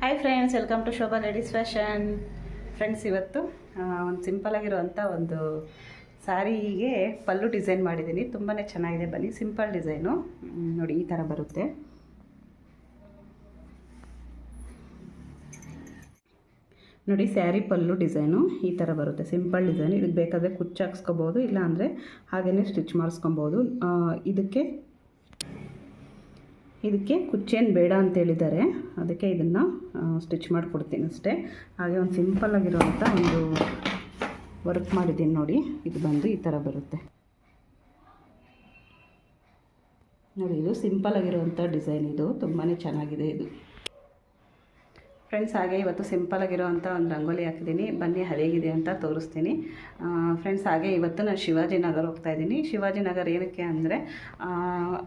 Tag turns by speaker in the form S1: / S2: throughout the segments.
S1: Hi friends welcome to Shobha ladies fashion friends ಇವತ್ತು ಒಂದು ಸಿಂಪಲಾಗಿರುವಂಥ ಒಂದು ಸಾರಿಗೆ ಪಲ್ಲು ಡಿಸೈನ್ ಮಾಡಿದ್ದೀನಿ. ತುಂಬಾ ಚೆನ್ನಾಗಿದೆ ಬನ್ನಿ ಸಿಂಪಲ್ ಡಿಸೈನು ನೋಡಿ, ಈ ಥರ ಬರುತ್ತೆ. ನೋಡಿ ಸ್ಯಾರಿ ಪಲ್ಲು ಡಿಸೈನು ಈ ಥರ ಬರುತ್ತೆ ಸಿಂಪಲ್ ಡಿಸೈನ್ ಇದಕ್ಕೆ ಬೇಕಾದರೆ ಕುಚ್ಚು ಹಾಕ್ಸ್ಕೊಬೋದು ಇಲ್ಲ ಅಂದರೆ ಹಾಗೆಯೇ ಸ್ಟಿಚ್ ಮಾಡಿಸ್ಕೊಬೋದು ಇದಕ್ಕೆ ಇದಕ್ಕೆ ಕುಚ್ಚೇನು ಬೇಡ ಅಂತ ಹೇಳಿದ್ದಾರೆ. ಅದಕ್ಕೆ ಇದನ್ನು ಸ್ಟಿಚ್ ಮಾಡಿಕೊಡ್ತೀನಿ ಅಷ್ಟೇ. ಹಾಗೆ ಒಂದು ಸಿಂಪಲ್ ಆಗಿರುವಂಥ ಒಂದು ವರ್ಕ್ ಮಾಡಿದ್ದೀನಿ ನೋಡಿ. ಇದು ಬಂದು ಈ ಥರ ಬರುತ್ತೆ. ನೋಡಿ, ಇದು ಸಿಂಪಲ್ ಆಗಿರುವಂಥ ಡಿಸೈನ್ ಇದು. ತುಂಬಾ ಚೆನ್ನಾಗಿದೆ ಇದು. ಫ್ರೆಂಡ್ಸ್ ಹಾಗೆ ಇವತ್ತು ಸಿಂಪಲ್ ಆಗಿರೋವಂಥ ಒಂದು ರಂಗೋಲಿ ಹಾಕಿದ್ದೀನಿ. ಬನ್ನಿ ಹೇಗಿದೆ ಅಂತ ತೋರಿಸ್ತೀನಿ. ಫ್ರೆಂಡ್ಸ್ ಹಾಗೆ ಇವತ್ತು ನಾನು ಶಿವಾಜಿನಗರ ಹೋಗ್ತಾ ಇದ್ದೀನಿ. ಶಿವಾಜಿನಗರ ಏನಕ್ಕೆ ಅಂದರೆ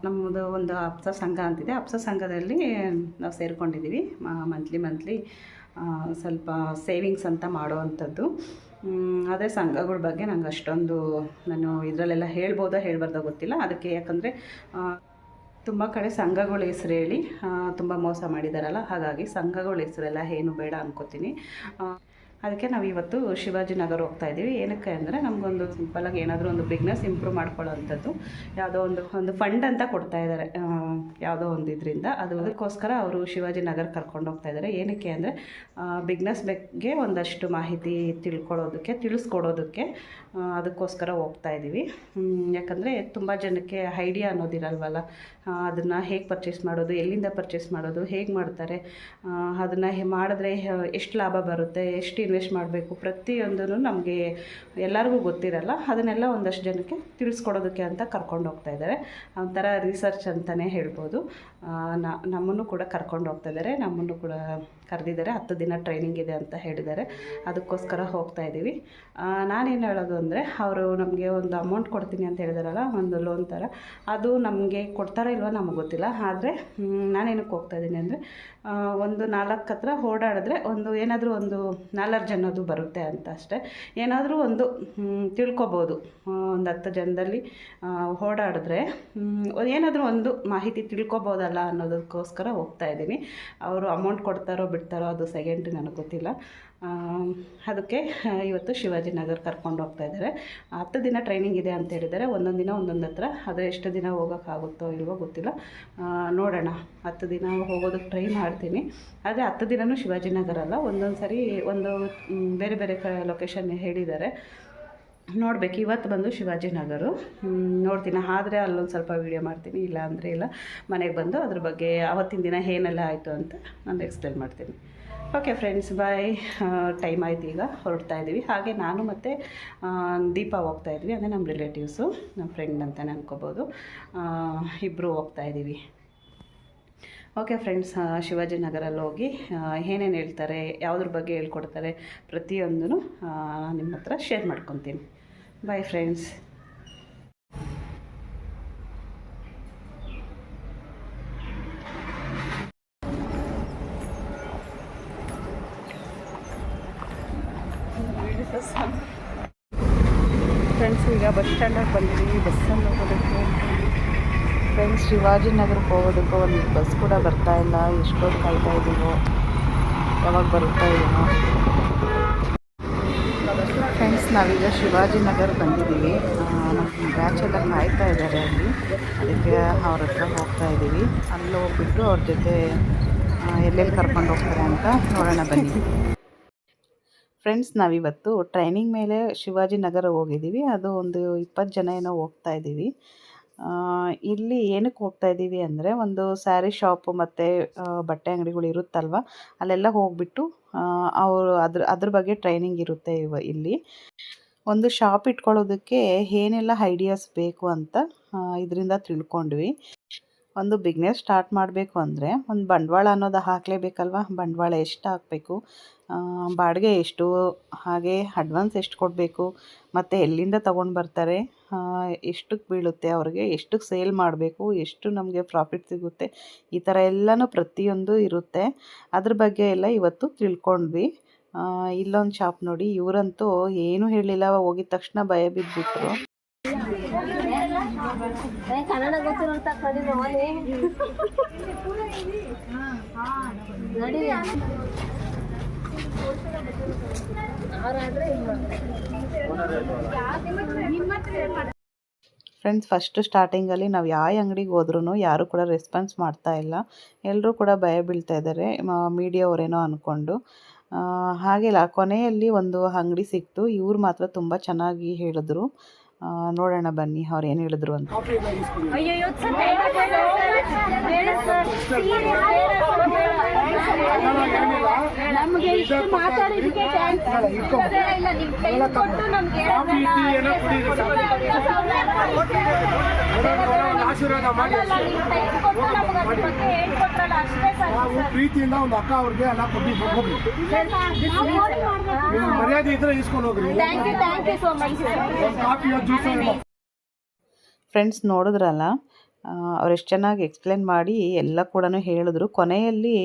S1: ನಮ್ಮದು ಒಂದು ಅಪ್ಸ ಸಂಘ ಅಂತಿದೆ. ಅಪ್ಸ ಸಂಘದಲ್ಲಿ ನಾವು ಸೇರಿಕೊಂಡಿದ್ದೀವಿ ಮಂತ್ಲಿ ಮಂತ್ಲಿ ಸ್ವಲ್ಪ ಸೇವಿಂಗ್ಸ್ ಅಂತ ಮಾಡುವಂಥದ್ದು. ಅದೇ ಸಂಘಗಳ ಬಗ್ಗೆ ನಂಗೆ ಅಷ್ಟೊಂದು ನಾನು ಇದರಲ್ಲೆಲ್ಲ ಹೇಳ್ಬೋದಾ ಹೇಳ್ಬಾರ್ದೋ ಗೊತ್ತಿಲ್ಲ. ಅದಕ್ಕೆ ಯಾಕಂದರೆ ತುಂಬ ಕಡೆ ಸಂಘಗಳ ಹೆಸರು ಹೇಳಿ ತುಂಬ ಮೋಸ ಮಾಡಿದಾರಲ್ಲ ಹಾಗಾಗಿ ಸಂಘಗಳ ಹೆಸರೆಲ್ಲ ಏನು ಬೇಡ ಅನ್ಕೋತೀನಿ. ಅದಕ್ಕೆ ನಾವು ಇವತ್ತು ಶಿವಾಜಿನಗರ ಹೋಗ್ತಾ ಇದ್ದೀವಿ ಏನಕ್ಕೆ ಅಂದರೆ ನಮಗೊಂದು ಸಿಂಪಲಾಗಿ ಏನಾದರೂ ಒಂದು ಬಿಗ್ನೆಸ್ ಇಂಪ್ರೂವ್ ಮಾಡ್ಕೊಳ್ಳೋವಂಥದ್ದು, ಯಾವುದೋ ಒಂದು ಒಂದು ಫಂಡ್ ಅಂತ ಕೊಡ್ತಾ ಇದ್ದಾರೆ ಯಾವುದೋ ಒಂದು ಇದರಿಂದ. ಅದು ಅದಕ್ಕೋಸ್ಕರ ಅವರು ಶಿವಾಜಿನಗರ ಕರ್ಕೊಂಡು ಹೋಗ್ತಾ ಇದ್ದಾರೆ ಏನಕ್ಕೆ ಅಂದರೆ ಬಿಗ್ನೆಸ್ ಬಗ್ಗೆ ಒಂದಷ್ಟು ಮಾಹಿತಿ ತಿಳ್ಕೊಳ್ಳೋದಕ್ಕೆ, ತಿಳಿಸ್ಕೊಡೋದಕ್ಕೆ ಅದಕ್ಕೋಸ್ಕರ ಹೋಗ್ತಾ ಇದ್ದೀವಿ ಯಾಕಂದರೆ ತುಂಬ ಜನಕ್ಕೆ ಐಡಿಯಾ ಅನ್ನೋದಿರಲ್ವಲ್ಲ. ಅದನ್ನು ಹೇಗೆ ಪರ್ಚೇಸ್ ಮಾಡೋದು, ಎಲ್ಲಿಂದ ಪರ್ಚೇಸ್ ಮಾಡೋದು, ಹೇಗೆ ಮಾಡ್ತಾರೆ? ಅದನ್ನು ಮಾಡಿದ್ರೆ ಎಷ್ಟು ಲಾಭ ಬರುತ್ತೆ, ಎಷ್ಟು ಇನ್ವೆಸ್ಟ್ ಮಾಡಬೇಕು. ಪ್ರತಿಯೊಂದೂ ನಮಗೆ ಎಲ್ಲರಿಗೂ ಗೊತ್ತಿರಲ್ಲ. ಅದನ್ನೆಲ್ಲ ಒಂದಷ್ಟು ಜನಕ್ಕೆ ತಿಳಿಸ್ಕೊಡೋದಕ್ಕೆ ಅಂತ ಕರ್ಕೊಂಡು ಹೋಗ್ತಾ ಇದ್ದಾರೆ. ಒಂಥರ ರಿಸರ್ಚ್ ಅಂತಲೇ ಹೇಳ್ಬೋದು. ನಮ್ಮನ್ನು ಕೂಡ ಕರ್ಕೊಂಡು ಹೋಗ್ತಾ ಇದ್ದಾರೆ. ನಮ್ಮನ್ನು ಕೂಡ ಕರೆದಿದ್ದಾರೆ, ಹತ್ತು ದಿನ ಟ್ರೈನಿಂಗ್ ಇದೆ ಅಂತ ಹೇಳಿದ್ದಾರೆ. ಅದಕ್ಕೋಸ್ಕರ ಹೋಗ್ತಾ ಇದ್ದೀವಿ ನಾನೇನು ಹೇಳೋದು ಅಂದರೆ, ಅವರು ನಮಗೆ ಒಂದು ಅಮೌಂಟ್ ಕೊಡ್ತೀನಿ ಅಂತ ಹೇಳಿದಾರಲ್ಲ, ಒಂದು ಲೋನ್ ಥರ ಅದು ನಮಗೆ ಕೊಡ್ತಾರೋ ಇಲ್ವೋ ನಮಗೆ ಗೊತ್ತಿಲ್ಲ. ಆದರೆ ನಾನೇನಕ್ಕೆ ಹೋಗ್ತಾ ಇದ್ದೀನಿ ಅಂದರೆ ಒಂದು ನಾಲ್ಕು ಹತ್ರ ಓಡಾಡಿದ್ರೆ ಒಂದು ಏನಾದರೂ ಒಂದು ನಾಲ್ಕು ಜನದು ಬರುತ್ತೆ ಅಂತ ಅಷ್ಟೇ. ಏನಾದರೂ ಒಂದು ತಿಳ್ಕೊಬೋದು. ಒಂದು ಹತ್ತು ಜನದಲ್ಲಿ ಓಡಾಡಿದ್ರೆ ಏನಾದರೂ ಒಂದು ಮಾಹಿತಿ ತಿಳ್ಕೊಬೋದಲ್ಲ ಅನ್ನೋದಕ್ಕೋಸ್ಕರ ಹೋಗ್ತಾ ಇದ್ದೀನಿ ಅವರು ಅಮೌಂಟ್ ಕೊಡ್ತಾರೋ ಬಿಡ್ತಾರೋ ಅದು ಸೆಕೆಂಡ್ ನನಗೆ ಗೊತ್ತಿಲ್ಲ. ಅದಕ್ಕೆ ಇವತ್ತು ಶಿವಾಜಿನಗರ್ ಕರ್ಕೊಂಡು ಹೋಗ್ತಾ ಇದ್ದಾರೆ. ಹತ್ತು ದಿನ ಟ್ರೈನಿಂಗ್ ಇದೆ ಅಂತ ಹೇಳಿದ್ದಾರೆ. ಒಂದೊಂದು ದಿನ, ಒಂದೊಂದು ಹತ್ರ. ಆದರೆ ಎಷ್ಟು ದಿನ ಹೋಗೋಕ್ಕಾಗುತ್ತೋ ಇಲ್ವೋ ಗೊತ್ತಿಲ್ಲ. ನೋಡೋಣ. ಹತ್ತು ದಿನ ಹೋಗೋದಕ್ಕೆ ಟ್ರೈ ಮಾಡ್ತೀನಿ. ಆದರೆ ಹತ್ತು ದಿನವೂ ಶಿವಾಜಿನಗರ ಅಲ್ಲ. ಒಂದೊಂದು ಸರಿ ಒಂದು ಬೇರೆ ಬೇರೆ ಲೊಕೇಶನ್ ಹೇಳಿದ್ದಾರೆ. ನೋಡ್ಬೇಕು. ಇವತ್ತು ಬಂದು ಶಿವಾಜಿನಗರು. ನೋಡ್ತೀನಿ. ಆದರೆ ಅಲ್ಲೊಂದು ಸ್ವಲ್ಪ ವೀಡಿಯೋ ಮಾಡ್ತೀನಿ. ಇಲ್ಲ ಅಂದರೆ ಇಲ್ಲ. ಮನೆಗೆ ಬಂದು ಅದ್ರ ಬಗ್ಗೆ ಅವತ್ತಿನ ದಿನ ಏನೆಲ್ಲ ಆಯಿತು ಅಂತ ನಾನು ಎಕ್ಸ್ಪ್ಲೇನ್ ಮಾಡ್ತೀನಿ. ಓಕೆ ಫ್ರೆಂಡ್ಸ್ ಬಾಯ್ ಟೈಮ್ ಆಯ್ತು ಈಗ. ಹೊರಡ್ತಾ ಇದ್ದೀವಿ ಹಾಗೆ ನಾನು ಮತ್ತು ದೀಪ ಹೋಗ್ತಾ ಇದ್ವಿ. ಅಂದರೆ ನಮ್ಮ ರಿಲೇಟಿವ್ಸು ನಮ್ಮ ಫ್ರೆಂಡ್ ಅಂತಲೇ ಅನ್ಕೋಬೋದು ಇಬ್ಬರು ಹೋಗ್ತಾ ಇದ್ದೀವಿ ಓಕೆ ಫ್ರೆಂಡ್ಸ್ ಶಿವಾಜಿನಗರಲ್ಲಿ ಹೋಗಿ ಏನೇನು ಹೇಳ್ತಾರೆ, ಯಾವುದ್ರ ಬಗ್ಗೆ ಹೇಳ್ಕೊಡ್ತಾರೆ ಪ್ರತಿಯೊಂದೂ ನಿಮ್ಮ ಹತ್ರ ಶೇರ್ ಮಾಡ್ಕೊತೀನಿ. ಬಾಯ್ ಫ್ರೆಂಡ್ಸ್ ಫ್ರೆಂಡ್ಸ್ ಈಗ ಬಸ್ ಸ್ಟ್ಯಾಂಡಲ್ಲಿ ಬಂದಿದ್ದೀವಿ. ಶಿವಾಜಿನಗರಕ್ಕೆ ಹೋಗೋದಕ್ಕೆ ಒಂದು ಬಸ್ ಕೂಡ ಬರ್ತಾ ಇಲ್ಲ. ಎಷ್ಟೊತ್ತು ಕಾಯ್ತಾ ಇದ್ದೀವೋ ಯಾವಾಗ ಬರ್ತಾ ಇದ್ದೀನೋ ಫ್ರೆಂಡ್ಸ್ ನಾವೀಗ ಶಿವಾಜಿನಗರ ಬಂದಿದ್ದೀವಿ. ನಮ್ಮ ಬ್ಯಾಚ್ ಎಲ್ಲ ಕಾಯ್ತಾ ಇದ್ದಾರೆ ಅಲ್ಲಿ. ಅದಕ್ಕೆ ಅವ್ರ ಹತ್ರ ಹೋಗ್ತಾ ಇದ್ದೀವಿ ಅಲ್ಲಿ ಹೋಗ್ಬಿಟ್ಟು ಅವ್ರ ಜೊತೆ ಎಲ್ಲೆಲ್ಲಿ ಕರ್ಕೊಂಡು ಹೋಗ್ತಾರೆ ಅಂತ ನೋಡೋಣ ಬನ್ನಿ. ಫ್ರೆಂಡ್ಸ್ ನಾವಿವತ್ತು ಟ್ರೈನಿಂಗ್ ಮೇಲೆ ಶಿವಾಜಿನಗರ ಹೋಗಿದ್ದೀವಿ. ಅದು ಒಂದು ಇಪ್ಪತ್ತು ಜನ ಏನೋ ಹೋಗ್ತಾ ಇದ್ದೀವಿ ಇಲ್ಲಿ ಏನಕ್ಕೆ ಹೋಗ್ತಾ ಇದ್ದೀವಿ ಅಂದರೆ ಒಂದು ಸ್ಯಾರಿ ಶಾಪು ಮತ್ತು ಬಟ್ಟೆ ಅಂಗಡಿಗಳು ಇರುತ್ತಲ್ವ, ಅಲ್ಲೆಲ್ಲ ಹೋಗ್ಬಿಟ್ಟು ಅವರು ಅದ್ರ ಅದ್ರ ಬಗ್ಗೆ ಟ್ರೈನಿಂಗ್ ಇರುತ್ತೆ ಇವ, ಇಲ್ಲಿ. ಒಂದು ಶಾಪ್ ಇಟ್ಕೊಳ್ಳೋದಕ್ಕೆ ಏನೆಲ್ಲ ಐಡಿಯಾಸ್ ಬೇಕು ಅಂತ ಇದರಿಂದ ತಿಳ್ಕೊಂಡ್ವಿ. ಒಂದು ಬಿಸ್ನೆಸ್ ಸ್ಟಾರ್ಟ್ ಮಾಡಬೇಕು ಅಂದರೆ, ಒಂದು ಬಂಡವಾಳ ಅನ್ನೋದು ಹಾಕಲೇಬೇಕಲ್ವ, ಬಂಡವಾಳ ಎಷ್ಟು ಹಾಕಬೇಕು ಬಾಡಿಗೆ ಎಷ್ಟು ಹಾಗೆ ಅಡ್ವಾನ್ಸ್ ಎಷ್ಟು ಕೊಡಬೇಕು, ಮತ್ತು ಎಲ್ಲಿಂದ ತೊಗೊಂಡು ಬರ್ತಾರೆ ಎಷ್ಟಕ್ಕೆ ಬೀಳುತ್ತೆ, ಅವ್ರಿಗೆ ಎಷ್ಟಕ್ಕೆ ಸೇಲ್ ಮಾಡಬೇಕು, ಎಷ್ಟು ನಮಗೆ ಪ್ರಾಫಿಟ್ ಸಿಗುತ್ತೆ, ಈ ಥರ ಎಲ್ಲನೂ ಪ್ರತಿಯೊಂದು ಇರುತ್ತೆ. ಅದ್ರ ಬಗ್ಗೆ ಎಲ್ಲ ಇವತ್ತು ತಿಳ್ಕೊಂಡ್ವಿ. ಇಲ್ಲೊಂದು ಶಾಪ್ ನೋಡಿ, ಇವರಂತೂ ಏನೂ ಹೇಳಿಲ್ಲ, ಹೋಗಿದ ತಕ್ಷಣ ಭಯ ಬಿದ್ದುಬಿಟ್ರು
S2: ಕನ್ನಡ ಗೊತ್ತಿರೋಂತ ಕಡಿಮೆ
S3: ಫ್ರೆಂಡ್ಸ್ ಫಸ್ಟ್ ಸ್ಟಾರ್ಟಿಂಗಲ್ಲಿ ನಾವು ಯಾವ ಅಂಗಡಿಗೆ ಹೋದ್ರೂ ಯಾರೂ ಕೂಡ ರೆಸ್ಪಾನ್ಸ್ ಮಾಡ್ತಾ ಇಲ್ಲ. ಎಲ್ಲರೂ ಕೂಡ ಭಯ ಬೀಳ್ತಾ ಇದ್ದಾರೆ ಮೀಡಿಯಾವರೇನೋ ಅಂದ್ಕೊಂಡು ಹಾಗೆಲ್ಲ ಕೊನೆಯಲ್ಲಿ ಒಂದು ಅಂಗಡಿ ಸಿಕ್ತು. ಇವ್ರು ಮಾತ್ರ ತುಂಬ ಚೆನ್ನಾಗಿ ಹೇಳಿದ್ರು. ನೋಡೋಣ ಬನ್ನಿ ಅವ್ರು ಏನು ಹೇಳಿದ್ರು ಅಂತ.
S4: ನಮಗೆ
S2: ಆಶೀರ್ವಾದ ಮಾಡಿ. ನಾವು ಪ್ರೀತಿಯಿಂದ ಒಂದು ಅಕ್ಕ ಅವ್ರಿಗೆ ಎಲ್ಲ ಕೊಟ್ಟು ಹೋಗ್ರಿ ನಿಮ್ಗೆ ಮರ್ಯಾದೆ ಇದ್ರೆ ಇಸ್ಕೊಂಡು ಹೋಗ್ರಿ.
S4: Thank you thank you so much
S2: juice
S3: friends ನೋಡಿದ್ರಲ್ಲ ಅವ್ರು ಎಷ್ಟು ಚೆನ್ನಾಗಿ ಎಕ್ಸ್ಪ್ಲೇನ್ ಮಾಡಿ ಎಲ್ಲ ಕೂಡ ಹೇಳಿದ್ರು. ಕೊನೆಯಲ್ಲಿ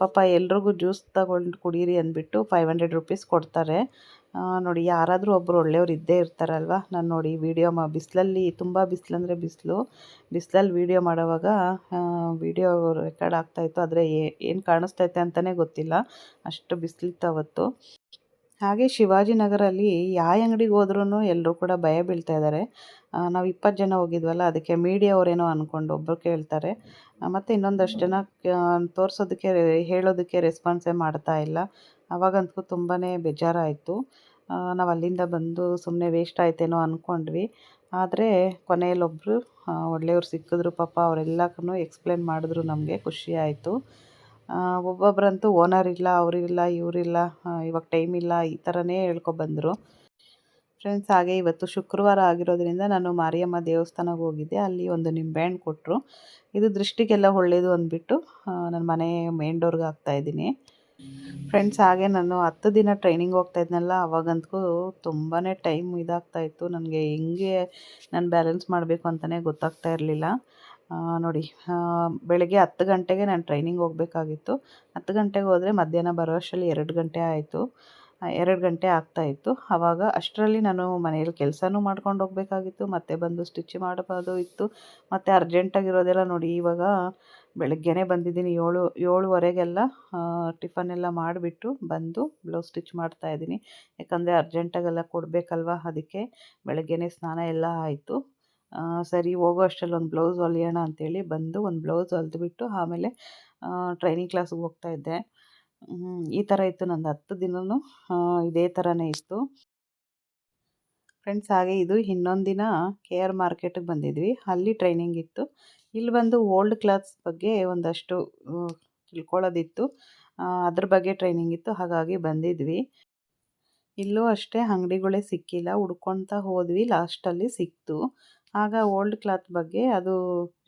S3: ಪಾಪ ಎಲ್ರಿಗೂ ಜ್ಯೂಸ್ ತಗೊಂಡು ಕುಡೀರಿ ಅಂದ್ಬಿಟ್ಟು ಫೈವ್ ಹಂಡ್ರೆಡ್ ರುಪೀಸ್ ಕೊಡ್ತಾರೆ. ನೋಡಿ, ಯಾರಾದರೂ ಒಬ್ಬರು ಒಳ್ಳೆಯವ್ರು ಇದ್ದೇ ಇರ್ತಾರಲ್ವ? ನಾನು ನೋಡಿ, ವೀಡಿಯೋ ಮಾ, ಬಿಸಿಲಲ್ಲಿ ತುಂಬ ಬಿಸಿಲಂದರೆ ಬಿಸಿಲು. ಬಿಸಿಲಲ್ಲಿ ವೀಡಿಯೋ ಮಾಡೋವಾಗ ವೀಡಿಯೋ ರೆಕಾರ್ಡ್ ಆಗ್ತಾಯಿತ್ತು ಆದರೆ ಏನು ಕಾಣಿಸ್ತೈತೆ ಅಂತಲೇ ಗೊತ್ತಿಲ್ಲ. ಅಷ್ಟು ಬಿಸಿಲಿತ್ತು ಅವತ್ತು. ಹಾಗೆ ಶಿವಾಜಿನಗರಲ್ಲಿ ಯಾವ ಅಂಗಡಿಗೆ ಹೋದ್ರೂ ಎಲ್ಲರೂ ಕೂಡ ಭಯ ಬೀಳ್ತಾ ಇದ್ದಾರೆ ನಾವು ಇಪ್ಪತ್ತು ಜನ ಹೋಗಿದ್ವಲ್ಲ, ಅದಕ್ಕೆ ಮೀಡಿಯಾ ಅವರೇನೋ ಅಂದ್ಕೊಂಡು ಒಬ್ಬರು ಕೇಳ್ತಾರೆ. ಮತ್ತು ಇನ್ನೊಂದಷ್ಟು ಜನ ತೋರಿಸೋದಕ್ಕೆ, ಹೇಳೋದಕ್ಕೆ ರೆಸ್ಪಾನ್ಸೇ ಮಾಡ್ತಾ ಇಲ್ಲ. ಅವಾಗಂತೂ ತುಂಬಾ ಬೇಜಾರಾಯಿತು. ನಾವು ಅಲ್ಲಿಂದ ಬಂದು ಸುಮ್ಮನೆ ವೇಸ್ಟ್ ಆಯ್ತೇನೋ ಅಂದ್ಕೊಂಡ್ವಿ ಆದರೆ ಕೊನೆಯಲ್ಲೊಬ್ಬರು ಒಳ್ಳೆಯವ್ರು ಸಿಕ್ಕಿದ್ರು ಪಾಪ ಅವರೆಲ್ಲಕ್ಕೂ ಎಕ್ಸ್ಪ್ಲೇನ್ ಮಾಡಿದ್ರು ನಮಗೆ, ಖುಷಿ ಆಯಿತು. ಒಬ್ಬೊಬ್ರಂತೂ ಓನರ್ ಇಲ್ಲ ಅವರಿಲ್ಲ ಇವರಿಲ್ಲ ಇವಾಗ ಟೈಮ್ ಇಲ್ಲ, ಈ ಥರನೇ ಹೇಳ್ಕೊಬಂದರು. ಫ್ರೆಂಡ್ಸ್ ಹಾಗೆ ಇವತ್ತು ಶುಕ್ರವಾರ ಆಗಿರೋದ್ರಿಂದ ನಾನು ಮಾರಿಯಮ್ಮ ದೇವಸ್ಥಾನಕ್ಕೆ ಹೋಗಿದ್ದೆ. ಅಲ್ಲಿ ಒಂದು ನಿಂಬೆಹಣ್ಣು ಕೊಟ್ಟರು ಇದು ದೃಷ್ಟಿಗೆಲ್ಲ ಒಳ್ಳೆಯದು ಅಂದ್ಬಿಟ್ಟು ನನ್ನ ಮನೆ ಮೇನ್ ಡೋರ್ಗೆ ಹಾಕ್ತಾಯಿದ್ದೀನಿ ಫ್ರೆಂಡ್ಸ್ ಹಾಗೆ ನಾನು ಹತ್ತು ದಿನ ಟ್ರೈನಿಂಗ್ ಹೋಗ್ತಾ ಇದ್ನಲ್ಲ ಅವಾಗಂತೂ ತುಂಬಾ ಟೈಮ್ ಇದಾಗ್ತಾಯಿತ್ತು ನನಗೆ ಹೆಂಗೆ ನಾನು ಬ್ಯಾಲೆನ್ಸ್ ಮಾಡಬೇಕು ಅಂತಲೇ ಗೊತ್ತಾಗ್ತಾ ಇರಲಿಲ್ಲ. ನೋಡಿ ಬೆಳಗ್ಗೆ ಹತ್ತು ಗಂಟೆಗೆ ನಾನು ಟ್ರೈನಿಂಗ್ ಹೋಗಬೇಕಾಗಿತ್ತು. ಹತ್ತು ಗಂಟೆಗೆ ಹೋದರೆ ಮಧ್ಯಾಹ್ನ ಬರೋ ಅಷ್ಟರಲ್ಲಿ ಎರಡು ಗಂಟೆ ಆಯಿತು. ಎರಡು ಗಂಟೆ ಆಗ್ತಾಯಿತ್ತು ಆವಾಗ ಅಷ್ಟರಲ್ಲಿ ನಾನು ಮನೆಯಲ್ಲಿ ಕೆಲಸನೂ ಮಾಡ್ಕೊಂಡು ಹೋಗಬೇಕಾಗಿತ್ತು. ಮತ್ತೆ ಬಂದು ಸ್ಟಿಚ್ ಮಾಡಬೋದು ಇತ್ತು. ಮತ್ತು ಅರ್ಜೆಂಟಾಗಿರೋದೆಲ್ಲ ನೋಡಿ ಇವಾಗ ಬೆಳಗ್ಗೆನೇ ಬಂದಿದ್ದೀನಿ. ಏಳು ಏಳುವರೆಗೆಲ್ಲ ಟಿಫನ್ ಎಲ್ಲ ಮಾಡಿಬಿಟ್ಟು ಬಂದು ಬ್ಲೌಸ್ ಸ್ಟಿಚ್ ಮಾಡ್ತಾಯಿದ್ದೀನಿ ಯಾಕಂದರೆ ಅರ್ಜೆಂಟಾಗೆಲ್ಲ ಕೊಡಬೇಕಲ್ವ? ಅದಕ್ಕೆ ಬೆಳಗ್ಗೆನೇ ಸ್ನಾನ ಎಲ್ಲ ಆಯಿತು. ಸರಿ ಹೋಗೋ ಅಷ್ಟರಲ್ಲಿ ಒಂದು ಬ್ಲೌಸ್ ಹೊಲಿಯೋಣ ಅಂತೇಳಿ ಬಂದು ಒಂದು ಬ್ಲೌಸ್ ಹೊಲಿದ್ಬಿಟ್ಟು ಆಮೇಲೆ ಟ್ರೈನಿಂಗ್ ಕ್ಲಾಸ್ಗೆ ಹೋಗ್ತಾ ಇದ್ದೆ. ಹ್ಮ್, ಈ ಥರ ಇತ್ತು ನಂದು ಹತ್ತು ದಿನವೂ ಇದೇ ಥರನೇ ಇತ್ತು. ಫ್ರೆಂಡ್ಸ್ ಹಾಗೆ ಇದು ಇನ್ನೊಂದು ದಿನ ಕೆ ಆರ್ ಮಾರ್ಕೆಟಿಗೆ ಬಂದಿದ್ವಿ. ಅಲ್ಲಿ ಟ್ರೈನಿಂಗ್ ಇತ್ತು. ಇಲ್ಲಿ ಬಂದು ಓಲ್ಡ್ ಕ್ಲಾತ್ಸ್ ಬಗ್ಗೆ ಒಂದಷ್ಟು ತಿಳ್ಕೊಳ್ಳೋದಿತ್ತು. ಅದ್ರ ಬಗ್ಗೆ ಟ್ರೈನಿಂಗ್ ಇತ್ತು. ಹಾಗಾಗಿ ಬಂದಿದ್ವಿ. ಇಲ್ಲೂ ಅಷ್ಟೇ ಅಂಗಡಿಗಳೇ ಸಿಕ್ಕಿಲ್ಲ. ಹುಡ್ಕೊಳ್ತಾ ಹೋದ್ವಿ. ಲಾಸ್ಟಲ್ಲಿ ಸಿಕ್ತು. ಆಗ ಓಲ್ಡ್ ಕ್ಲಾತ್ ಬಗ್ಗೆ ಅದು